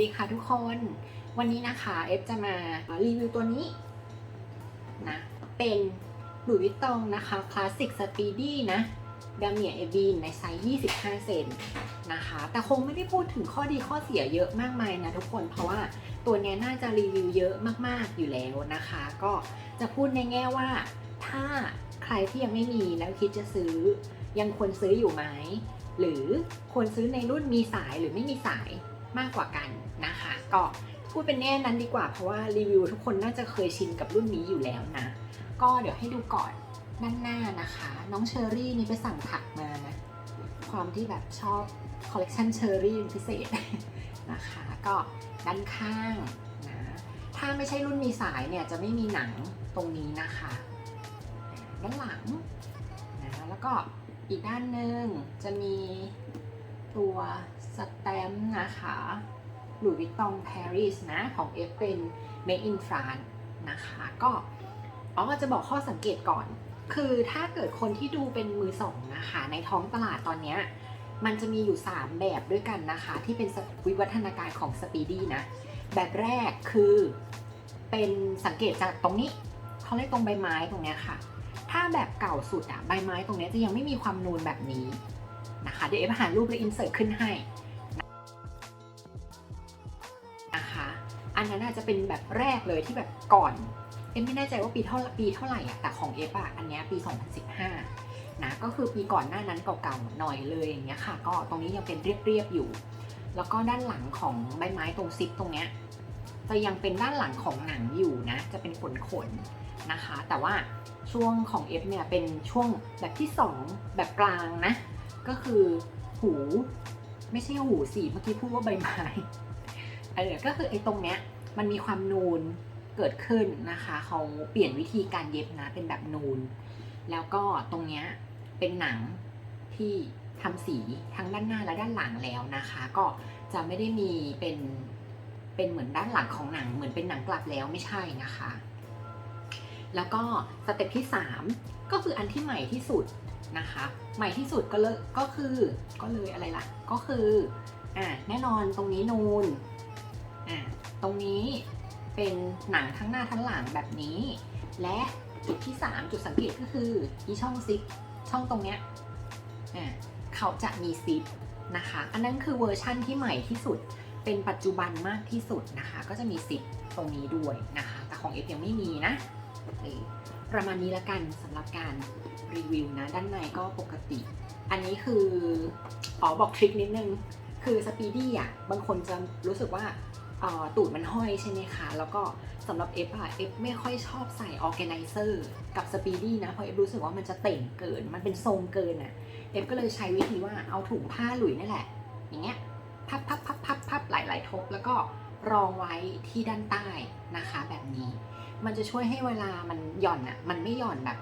ดีค่ะทุกคน วันนี้นะคะเอฟจะมารีวิวตัวนี้นะเป็นหลุยส์วิตตองนะคะคลาสสิกสปีดี้นะดาเมียเอบีนในไซส์ 25 เซนนะคะ แต่คงไม่ได้พูดถึงข้อดีข้อเสียเยอะมากมายนะทุกคนเพราะว่าตัวเนี้ยน่าจะรีวิวเยอะมากๆอยู่แล้วนะคะ ก็จะพูดในแง่ว่าถ้าใครที่ยังไม่มีแล้วคิดจะซื้อยังควรซื้ออยู่ไหมหรือควรซื้อในรุ่นมีสายหรือไม่มีสาย มากกว่ากันนะคะ ก็พูดเป็นแน่นั้นดีกว่าเพราะว่ารีวิวทุกคนน่าจะเคยชินกับรุ่นนี้อยู่แล้วนะ ก็เดี๋ยวให้ดูก่อนด้านหน้านะคะ น้องเชอรี่นี่ไปสั่งถักมานะ ความที่แบบชอบคอลเลกชันเชอรี่เป็นพิเศษนะคะ ก็ด้านข้างนะ ถ้าไม่ใช่รุ่นมีสายเนี่ยจะไม่มีหนังตรงนี้นะคะ ด้านหลังนะแล้วก็อีกด้านหนึ่งจะมีตัว สแตม์นะคะหลุยส์วิตตองปารีสนะ ของ F เป็น Made in France นะคะ ก็อ๋อจะบอกข้อสังเกตก่อน คือถ้าเกิดคนที่ดูเป็นมือสองนะคะ ในท้องตลาดตอนเนี้ยมันจะมีอยู่ 3 แบบด้วยกันนะคะ ที่เป็นวิวัฒนาการของสปีดี้นะ แบบแรกคือเป็นสังเกตจากตรงนี้เขาเรียกตรงใบไม้ตรงเนี้ยค่ะ ถ้าแบบเก่าสุดอะใบไม้ตรงเนี้ยจะยังไม่มีความนูนแบบนี้นะคะ เดี๋ยวเอฟหารูปและอินเสิร์ตขึ้นให้ จะเป็นแบบแรกเลยที่แบบก่อนเอ็มไม่แน่ใจว่าปีเท่าปีเท่าไหร่อะแต่ของเอฟอะอันนี้ปี 2015 นะก็คือปีก่อนหน้านั้นเก่าๆหน่อยเลยอย่างเงี้ยค่ะ ก็ตรงนี้ยังเป็นเรียบๆอยู่ แล้วก็ด้านหลังของใบไม้ตรงซิปตรงเนี้ยจะยังเป็นด้านหลังของหนังอยู่นะ จะเป็นขนขนๆนะคะ แต่ว่าช่วงของ F เนี่ยเป็นช่วงแบบที่ 2 แบบกลางนะ ก็คือหูไม่ใช่หูสิเมื่อกี้พูดว่าใบไม้เออก็คือไอ้ตรงเนี้ย มันมีความนูนเกิดขึ้นนะคะเขาเปลี่ยนวิธีการเย็บนะเป็นแบบนูน แล้วก็ตรงเนี้ยเป็นหนังที่ทำสีทั้งด้านหน้าและด้านหลังแล้วนะคะ ก็จะไม่ได้มีเป็นเป็นเหมือนด้านหลังของหนังเหมือนเป็นหนังกลับแล้วไม่ใช่นะคะ แล้วก็สเต็ปที่ 3 ก็คืออันที่ใหม่ที่สุดนะคะ ใหม่ที่สุดก็เลยก็คือก็เลยอะไรล่ะ ก็คืออ่าแน่นอนตรงนี้นูนอ่า ตรงนี้เป็นหนังทั้งหน้าทั้งหลังแบบนี้ และจุดที่ 3 จุดสังเกตก็คืออีช่องซิปช่องตรงเนี้ยเขาจะมีซิปนะคะ อันนั้นคือเวอร์ชั่นที่ใหม่ที่สุด เป็นปัจจุบันมากที่สุดนะคะ ก็จะมีซิปตรงนี้ด้วยนะคะ แต่ของเอฟยังไม่มีนะประมาณนี้ละกันสำหรับการรีวิวนะ ด้านในก็ปกติ อันนี้คืออ๋อบอกทริคนิดนึง คือสปีดี้อะ บางคนจะรู้สึกว่า ตูดมันห้อยใช่ไหมคะ แล้วก็สำหรับเอฟอะเอฟไม่ค่อยชอบใส่ออแกไนเซอร์กับสปีดี้นะ เพราะเอฟรู้สึกว่ามันจะเต่งเกิน มันเป็นทรงเกินอะเอฟก็เลยใช้วิธีว่าเอาถุงผ้าหลุยนั่แหละ อย่างเงี้ยพับพับพับพับพับหลายๆทบ แล้วก็รองไว้ที่ด้านใต้นะคะแบบนี้ มันจะช่วยให้เวลามันหย่อนอะมันไม่หย่อนแบบ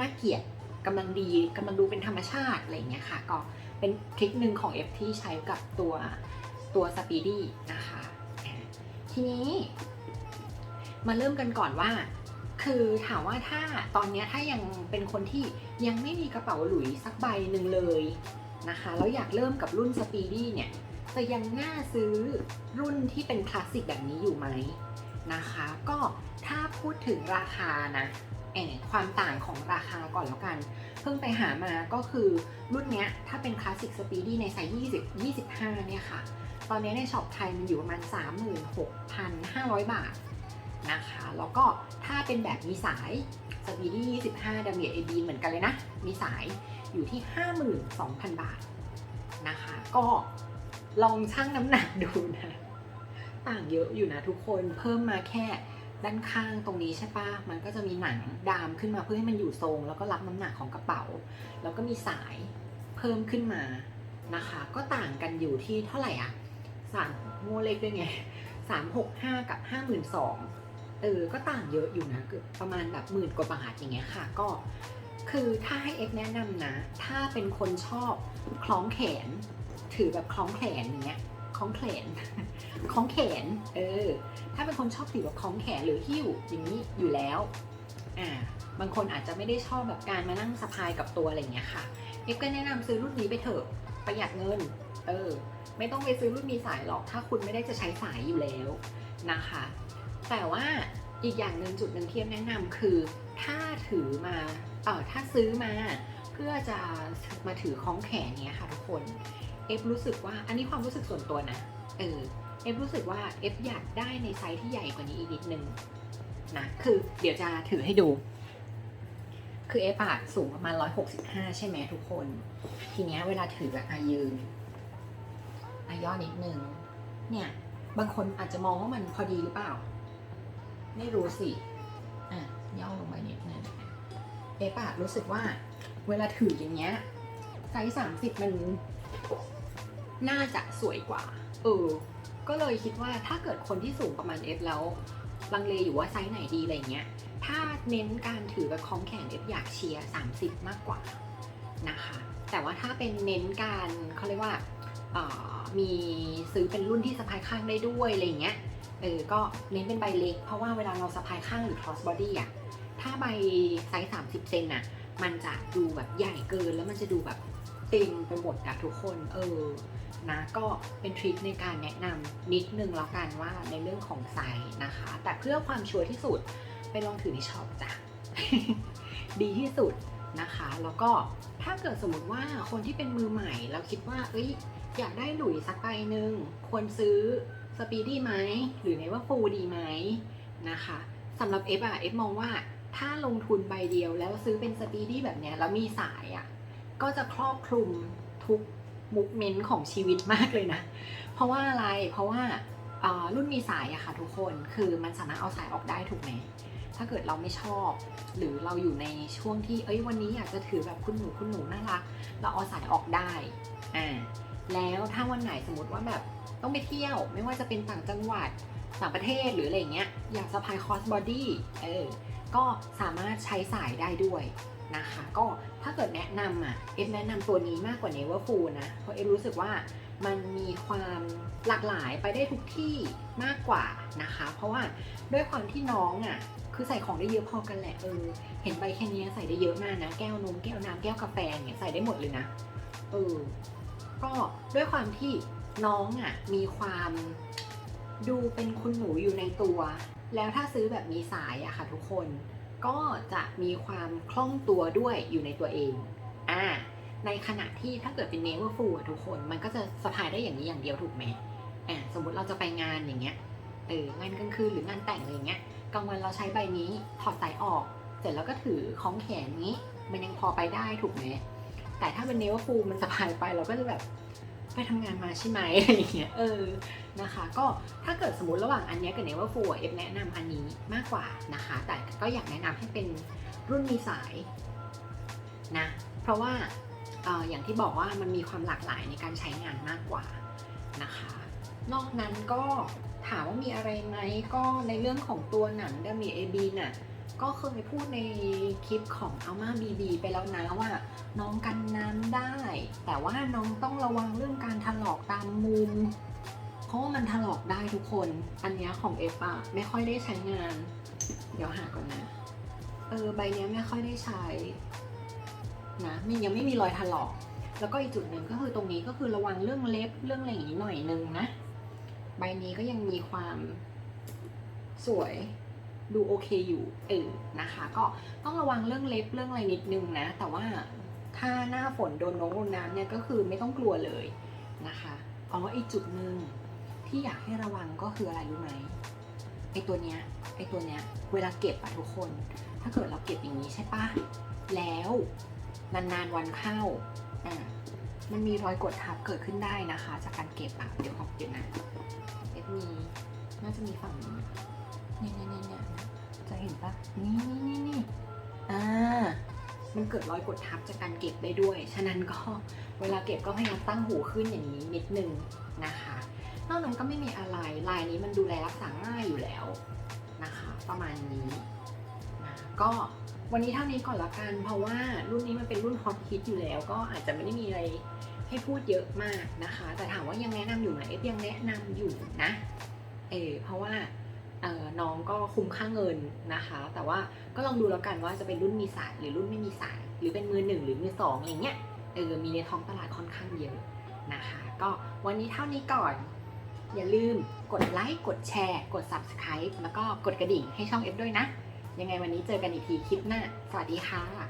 น่าเกลียดกำลังดีกำลังดูเป็นธรรมชาติอะไรอย่างเงี้ยค่ะ ก็เป็นทริคหนึ่งของ F ที่ใช้กับตัวตัวสปีดี้นะคะ ทีนี้มาเริ่มกันก่อนว่า คือถามว่าถ้าตอนนี้ถ้ายังเป็นคนที่ยังไม่มีกระเป๋าหลุยสักใบหนึ่งเลยนะคะแล้วอยากเริ่มกับรุ่นสปีดี้เนี่ยจะยังน่าซื้อรุ่นที่เป็นคลาสสิกแบบนี้อยู่ไหมนะคะ ก็ถ้าพูดถึงราคานะเออความต่างของราคาก่อนแล้วกัน เพิ่งไปหามาก็คือรุ่นเนี้ยถ้าเป็นคลาสสิกสปีดี้ในไซส์20 25เนี่ยค่ะ อนนี้ในช็อปไทยมันอยู่ประมาณ 36,500 บาทนะคะ แล้วก็ถ้าเป็นแบบมีสายสปีดี้25ดาเมียเอบีเหมือนกันเลยนะ มีสายอยู่ที่ 52,000 บาทนะคะ ก็ลองชั่งน้ำหนักดูนะ ต่างเยอะอยู่นะทุกคนเพิ่มมาแค่ด้านข้างตรงนี้ใช่ปะมันก็จะมีหนังดามขึ้นมาเพื่อให้มันอยู่ทรง แล้วก็รับน้ำหนักของกระเป๋า แล้วก็มีสายเพิ่มขึ้นมานะคะ ก็ต่างกันอยู่ที่เท่าไหร่อะ สามโมเลกด้วยไงสามหกห้ากับห้าหมื่นสองเออ ก็ต่างเยอะอยู่นะเกือบประมาณแบบหมื่นกว่าบาทอย่างเงี้ยค่ะ ก็คือถ้าให้เอฟแนะนำนะ ถ้าเป็นคนชอบคล้องแขน ถือแบบคล้องแขนอย่างเงี้ยคล้องแขนคล้องแขน เออ ถ้าเป็นคนชอบถือแบบคล้องแขนหรือหิ้วอย่างนี้อยู่แล้ว อ่า บางคนอาจจะไม่ได้ชอบแบบการมานั่งสะพายกับตัวอะไรเงี้ยค่ะ เอฟก็แนะนำซื้อรุ่นนี้ไปเถอะ ประหยัดเงิน เออ ไม่ต้องไปซื้อรุ่นมีสายหรอก ถ้าคุณไม่ได้จะใช้สายอยู่แล้วนะคะ แต่ว่าอีกอย่างหนึ่งจุดหนึ่งที่แนะนำคือ ถ้าถือมาเออถ้าซื้อมาเพื่อจะมาถือคล้องแขนเนี้ยค่ะทุกคนเอฟรู้สึกว่าอันนี้ความรู้สึกส่วนตัวนะเออเอฟรู้สึกว่าเอฟอยากได้ในไซส์ที่ใหญ่กว่านี้อีกนิดนึงนะคือเดี๋ยวจะถือให้ดู คือเอฟอะสูงประมาณ 165 ใช่ไหมทุกคน ทีเนี้ยเวลาถืออะอายืน อย่อนิดนึงเนี่ย บางคนอาจจะมองว่ามันพอดีหรือเปล่า ไม่รู้สิอะย่อลงไปนิดนึงเอฟอะรู้สึกว่าเวลาถืออย่างเงี้ยไซส์สามสิบมัน น่าจะสวยกว่า เออ ก็เลยคิดว่าถ้าเกิดคนที่สูงประมาณ F แล้วลังเลอยู่ว่าไซส์ไหนดีอะไรเงี้ย ถ้าเน้นการถือแบบคล้องแขน F อฟอยากเชียร์30มากกว่านะคะ แต่ว่าถ้าเป็นเน้นการเขาเรียกว่าเอ่อ มีซื้อเป็นรุ่นที่สะพายข้างได้ด้วยอะไรเงี้ย เออ ก็เน้นเป็นใบเล็ก เพราะว่าเวลาเราสะพายข้างหรือ cross body อะถ้าใบไซส์ 30 เซนอะมันจะดูแบบใหญ่เกินแล้วมันจะดูแบบเต็งไปหมดอะทุกคน เออ นะ ก็เป็นทริคในการแนะนำนิดนึงแล้วกันว่าในเรื่องของไซส์นะคะ แต่เพื่อความชัวร์ที่สุดไปลองถือในช็อปจ้ะ ดีที่สุดนะคะ แล้วก็ถ้าเกิดสมมติว่าคนที่เป็นมือใหม่ แล้วคิดว่า เอ้ย อยากได้หลุยสักใบหนึ่งควรซื้อสปีดดี้ไหมหรือในว่าฟูดีไหมนะคะสำหรับเอฟอะเอฟมองว่าถ้าลงทุนใบเดียวแล้วซื้อเป็นสปีดี้แบบเนี้ยแล้วมีสายอะก็จะครอบคลุมทุกมุกเมนต์ของชีวิตมากเลยนะ เพราะว่าอะไรเพราะว่าอ่อรุ่นมีสายอะค่ะทุกคนคือมันสามารถเอาสายออกได้ถูกไหมถ้าเกิดเราไม่ชอบ หรือเราอยู่ในช่วงที่เอ้ยวันนี้อยากจะถือแบบคุณหนูคุณหนูน่ารัก เราเอาสายออกได้อ่า แล้วถ้าวันไหนสมมติว่าแบบต้องไปเที่ยว ไม่ว่าจะเป็นต่างจังหวัดต่างประเทศหรืออะไรเงี้ยอยากสะพายคอสบอดี้เออก็สามารถใช้สายได้ด้วยนะคะ ก็ถ้าเกิดแนะนำอะเอฟแนะนำตัวนี้มากกว่า Neverfull นะ เพราะเอฟรู้สึกว่ามันมีความหลากหลายไปได้ทุกที่มากกว่านะคะ เพราะว่าด้วยความที่น้องอะคือใส่ของได้เยอะพอกันแหละเออเห็นใบแค่นี้ใส่ได้เยอะมากนะ แก้วนมแก้วน้ำแก้วกาแฟเนี่ยใส่ได้หมดเลยนะเออ ก็ด้วยความที่น้องอะมีความดูเป็นคุณหนูอยู่ในตัว แล้วถ้าซื้อแบบมีสายอะค่ะทุกคน ก็จะมีความคล่องตัวด้วยอยู่ในตัวเองอ่าในขณะที่ถ้าเกิดเป็นเนเวอร์ฟูอะทุกคน มันก็จะสะพายได้อย่างนี้อย่างเดียวถูกไหมอ่าสมมติเราจะไปงานอย่างเงี้ย เอองานกลางคืนหรืองานแต่งอะไรเงี้ย กลางวันเราใช้ใบนี้ถอดสายออก เสร็จแล้วก็ถือคล้องแขนนี้ มันยังพอไปได้ถูกไหม แต่ถ้าเป็นเนวอร์ฟูมันสะพายไปเราก็จะแบบไปทำงานมาใช่ไหมอะไรอย่างเงี้ยเออนะคะ ก็ถ้าเกิดสมมติระหว่างอันนี้กับเนวอร์ฟูเอฟแนะนำอันนี้มากกว่านะคะ แต่ก็อยากแนะนำให้เป็นรุ่นมีสายนะเพราะว่าอออย่างที่บอกว่ามันมีความหลากหลายในการใช้งานมากกว่านะคะ นอกนั้นก็ถามว่ามีอะไรไหมก็ในเรื่องของตัวหนังดามีเอบีน่ะ ก็เคยพูดในคลิปของอาม่าบีบีไปแล้วนะว่า น้องกันน้ำได้ แต่ว่าน้องต้องระวังเรื่องการถลอกตามมุม เพราะว่ามันถลอกได้ทุกคน อันนี้ของเอฟอะไม่ค่อยได้ใช้งาน เดี๋ยวหาก่อนนะ เออใบนี้ไม่ค่อยได้ใช้นะมันยังไม่มีรอยถลอก แล้วก็อีกจุดหนึ่งก็คือตรงนี้ก็คือระวังเรื่องเล็บเรื่องอะไรอย่างนี้หน่อยนึงนะ ใบนี้ก็ยังมีความสวย ดูโอเคอยู่เออนะคะ ก็ต้องระวังเรื่องเล็บเรื่องอะไรนิดนึงนะ แต่ว่าถ้าหน้าฝนโดนน้องโดนน้ำเนี่ยก็คือไม่ต้องกลัวเลยนะคะอ๋ออีกจุดหนึ่งที่อยากให้ระวังก็คืออะไรรู้ไหมไอตัวเนี้ยไอตัวเนี้ยเวลาเก็บอะทุกคน ถ้าเกิดเราเก็บอย่างนี้ใช่ปะแล้วนานๆวันเข้าอ่ามันมีรอยกดทับเกิดขึ้นได้นะคะ จากการเก็บอะเดี๋ยวขอเดี๋ยวนะเอฟมีน่าจะมีฝั่งนี้ เห็นปะนี่นี่นี่นี่อ่ามันเกิดรอยกดทับจากการเก็บได้ด้วย ฉะนั้นก็เวลาเก็บก็พยายามตั้งหูขึ้นอย่างนี้นิดนึงนะคะ นอกนั้นก็ไม่มีอะไร ลายนี้มันดูแลรักษาง่ายอยู่แล้วนะคะ ประมาณนี้นะก็วันนี้เท่านี้ก่อนละกัน เพราะว่ารุ่นนี้มันเป็นรุ่นฮอตฮิตอยู่แล้ว ก็อาจจะไม่ได้มีอะไรให้พูดเยอะมากนะคะ แต่ถามว่ายังแนะนำอยู่ไหมเอฟยังแนะนำอยู่นะ เออเพราะว่า น้องก็คุ้มค่าเงินนะคะ แต่ว่าก็ลองดูแล้วกันว่าจะเป็นรุ่นมีสายหรือรุ่นไม่มีสาย หรือเป็นมือหนึ่งหรือมือสองอะไรเงี้ยเออมีในท้องตลาดค่อนข้างเยอะนะคะ ก็วันนี้เท่านี้ก่อน อย่าลืมกดไลค์กดแชร์ กด subscribe แล้วก็กดกระดิ่งให้ช่องเอฟด้วยนะ ยังไงวันนี้เจอกันอีกทีคลิปหน้า สวัสดีค่ะ